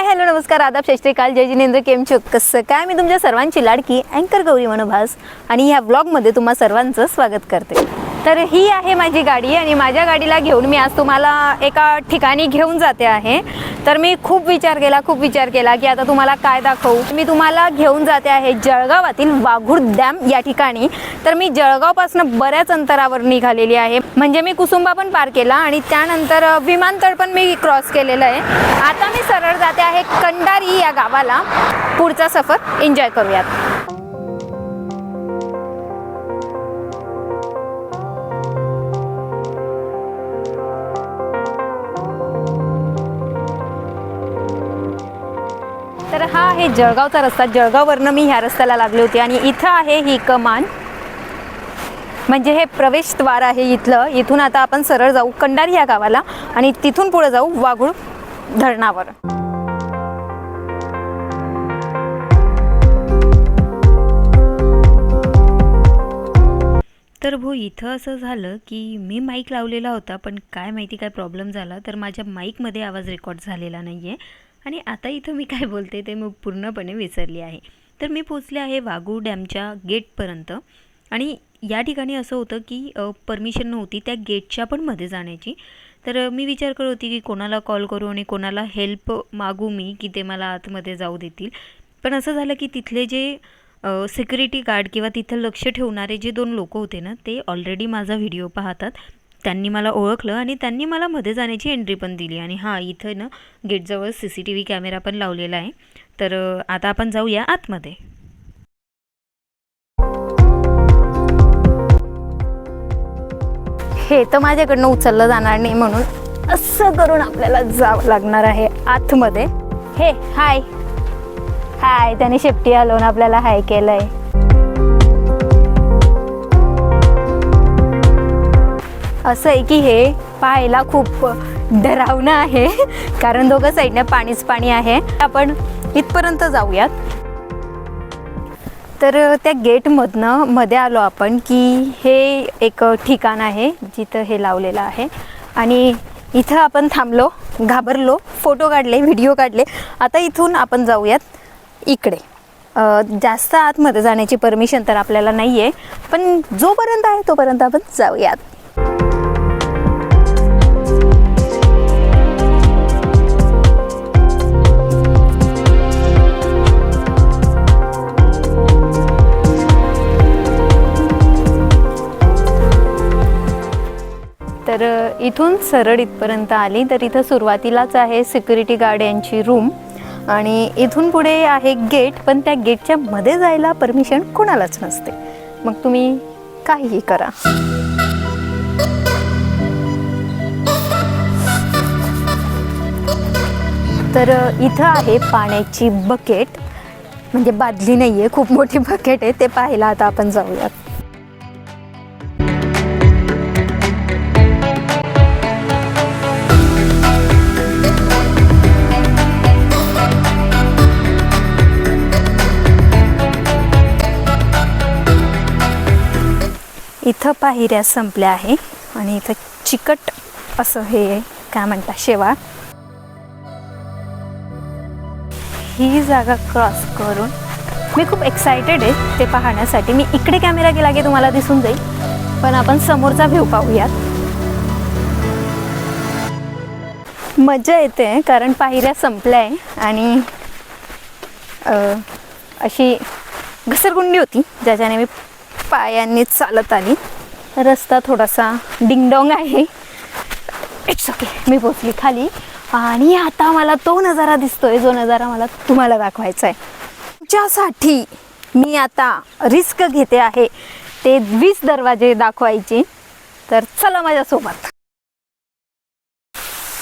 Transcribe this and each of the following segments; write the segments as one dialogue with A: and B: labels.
A: Hi hello नमस्कार. आदाब शश्रीकाल श्रीकाल जय जिनेंद्र. केमचूक कसं काय? मी तुमच्या सर्वांची लाडकी अँकर गौरी मनोभास आणि ह्या ब्लॉगमध्ये तुम्हा सर्वांचं स्वागत करते. तर ही आहे माझी गाडी आणि माझ्या गाडीला घेऊन मी आज तुम्हाला एका ठिकाणी घेऊन जाते आहे. तर मी खूप विचार केला खूप विचार केला की आता तुम्हाला काय दाखवू? मी तुम्हाला घेऊन जाते आहे जळगावातील वाघूर डॅम या ठिकाणी. तर मी जळगावपासून बऱ्याच अंतरावर निघालेली आहे. म्हणजे मी कुसुंबा पण पार केला आणि त्यानंतर विमानतळ पण मी क्रॉस केलेलं आहे. आता मी सरळ जाते आहे कंडारी या गावाला. पुढचा सफर एन्जॉय करूयात. तर हा आहे जळगावचा रस्ता. जळगाववरनं मी ह्या रस्त्याला लागले होते आणि इथं आहे ही कमान. म्हणजे हे प्रवेशद्वार आहे इथलं. इथून आता आपण सरळ जाऊ कंडारी या गावाला आणि तिथून पुढे जाऊ वाघूळ धरणावर. तर भो इथं असं झालं की मी माईक लावलेला होता पण काय माहिती काय प्रॉब्लेम झाला. तर माझ्या माईकमध्ये आवाज रेकॉर्ड झालेला नाही आहे आणि आता इथं मी काय बोलते ते मी पूर्णपणे विसरली आहे. तर मी पोचले आहे वाघू डॅमच्या गेटपर्यंत आणि या ठिकाणी असं होतं की परमिशन नव्हती त्या गेटच्या पण मध्ये जाण्याची. तर मी विचार करत होती की कोणाला कॉल करू आणि कोणाला हेल्प मागू मी की ते मला आतमध्ये जाऊ देतील. पण असं झालं की तिथले जे सिक्युरिटी गार्ड किंवा तिथं लक्ष ठेवणारे जे दोन लोक होते ना ते ऑलरेडी माझा व्हिडिओ पाहतात. त्यांनी मला ओळखलं आणि त्यांनी मला मध्ये जाण्याची एंट्री पण दिली. आणि हां इथं ना गेटजवळ C C T V camera पण लावलेला आहे. तर आता आपण जाऊया आतमध्ये. हे तर माझ्याकडनं उचललं जाणार नाही म्हणून असं करून आपल्याला जावं लागणार आहे आतमध्ये. हे हाय हाय त्याने शेपटी हलवून आपल्याला हाय केलंय. असं आहे की हे पाहायला खूप डरावणं आहे. कारण दोघं साईडनं पाणीच पाणी आहे. आपण इथपर्यंत जाऊयात. तर त्या गेटमधनं मध्ये आलो आपण की हे एक ठिकाण आहे जिथं हे लावलेलं आहे. आणि इथं आपण थांबलो घाबरलो फोटो काढले व्हिडिओ काढले. आता इथून आपण जाऊयात इकडे. जास्त आतमध्ये जाण्याची परमिशन तर आपल्याला नाही आहे पण जोपर्यंत आहे तोपर्यंत आपण जाऊयात. तर इथून सरळ इथपर्यंत आली. तर इथं सुरुवातीलाच आहे सिक्युरिटी गार्ड यांची रूम आणि इथून पुढे आहे गेट पण त्या गेटच्या मध्ये जायला परमिशन कोणालाच नसते. मग तुम्ही काहीही करा. तर इथं आहे पाण्याची बकेट. म्हणजे बादली नाही आहे खूप मोठी बकेट आहे. ते पाहायला आता आपण जाऊयात. इथं पाहिऱ्या संपल्या आहे आणि इथं चिकट असं हे काय म्हणतात शेवाळ ही जागा क्रॉस करून मी खूप एक्सायटेड आहे ते पाहण्यासाठी. मी इकडे कॅमेरा गेला की तुम्हाला दिसून जाईल पण आपण समोरचा व्ह्यू पाहूयात. मजा येते कारण पायऱ्या संपल्या आहे आणि अशी घसरगुंडी होती ज्याच्याने मी पायांनी चालत आली रस्ता थोडासा डिंगडॉंग आहे. इट्स ओके मी पोचली खाली. आणि आता मला तो नजारा दिसतोय. जो नजारा मला तुम्हाला दाखवायचा आहे तुमच्यासाठी मी आता रिस्क घेते आहे. ते वीस दरवाजे दाखवायचे. तर चला माझ्यासोबत.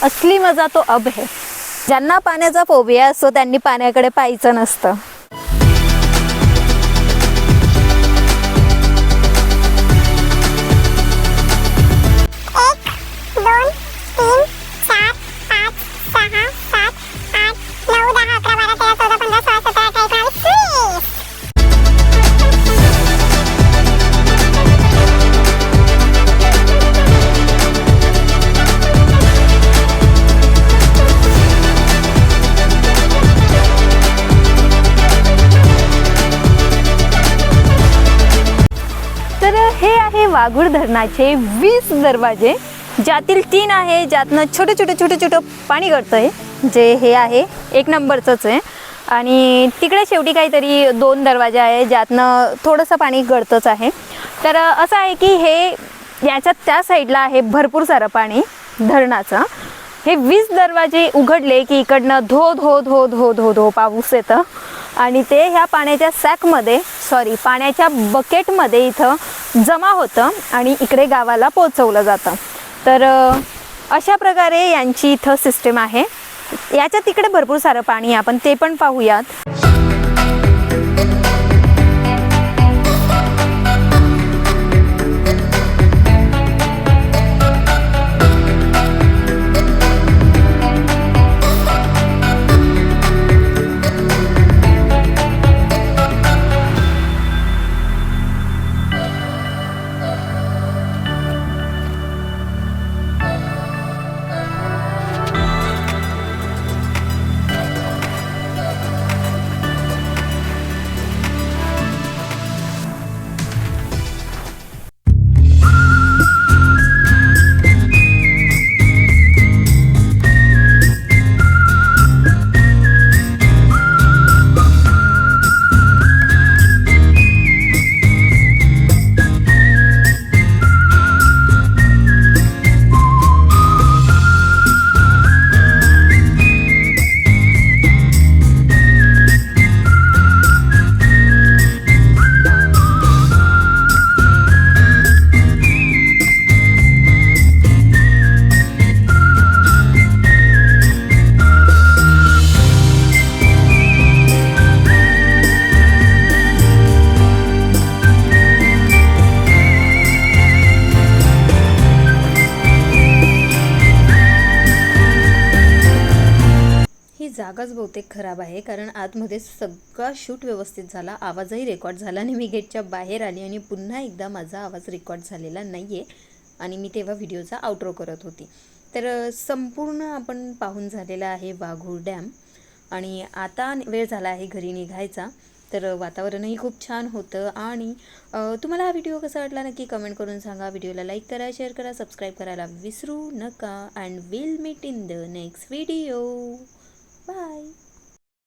A: असली मजा तो अब है. ज्यांना पाण्याचा फोबिया असतो त्यांनी पाण्याकडे पाहायचं नसतं.
B: तर हे आहे
A: वाघूर धरणाचे वीस दरवाजे. ज्यातील तीन आहे ज्यातनं छोटे छोटे छोटे छोटं पाणी गळतं आहे जे हे आहे एक नंबरचंच आहे. आणि तिकडे शेवटी काहीतरी दोन दरवाजे आहे ज्यातनं थोडंसं पाणी गळतंच आहे. तर असं आहे की हे याच्यात त्या साईडला आहे भरपूर सारं पाणी धरणाचं. हे वीस दरवाजे उघडले की इकडनं धो धो धो धो धो धो पाऊस येतं. आणि ते ह्या पाण्याच्या सॅकमध्ये सॉरी पाण्याच्या बकेटमध्ये इथं जमा होतं आणि इकडे गावाला पोचवलं जातं. तर अशा प्रकारे यांची इथं सिस्टीम आहे. याच्या तिकडे भरपूर सारं पाणी आहे. आपण ते पण पाहूयात. आवाज जागाच बहुतेक खराब आहे कारण आतमध्ये सगळा शूट व्यवस्थित झाला आवाजही रेकॉर्ड झाला आणि मी गेटच्या बाहेर आली आणि पुन्हा एकदा माझा आवाज रेकॉर्ड झालेला नाही आहे आणि मी तेव्हा व्हिडिओचा आउट्रो करत होती. तर संपूर्ण आपण पाहून झालेला आहे वाघूर डॅम आणि आता वेळ झाला आहे घरी निघायचा. तर वातावरणही खूप छान होतं आणि तुम्हाला हा व्हिडिओ कसा वाटला नक्की कमेंट करून सांगा. व्हिडिओला लाईक करा शेअर करा सबस्क्राईब करायला विसरू नका. And will meet in the next video Bye.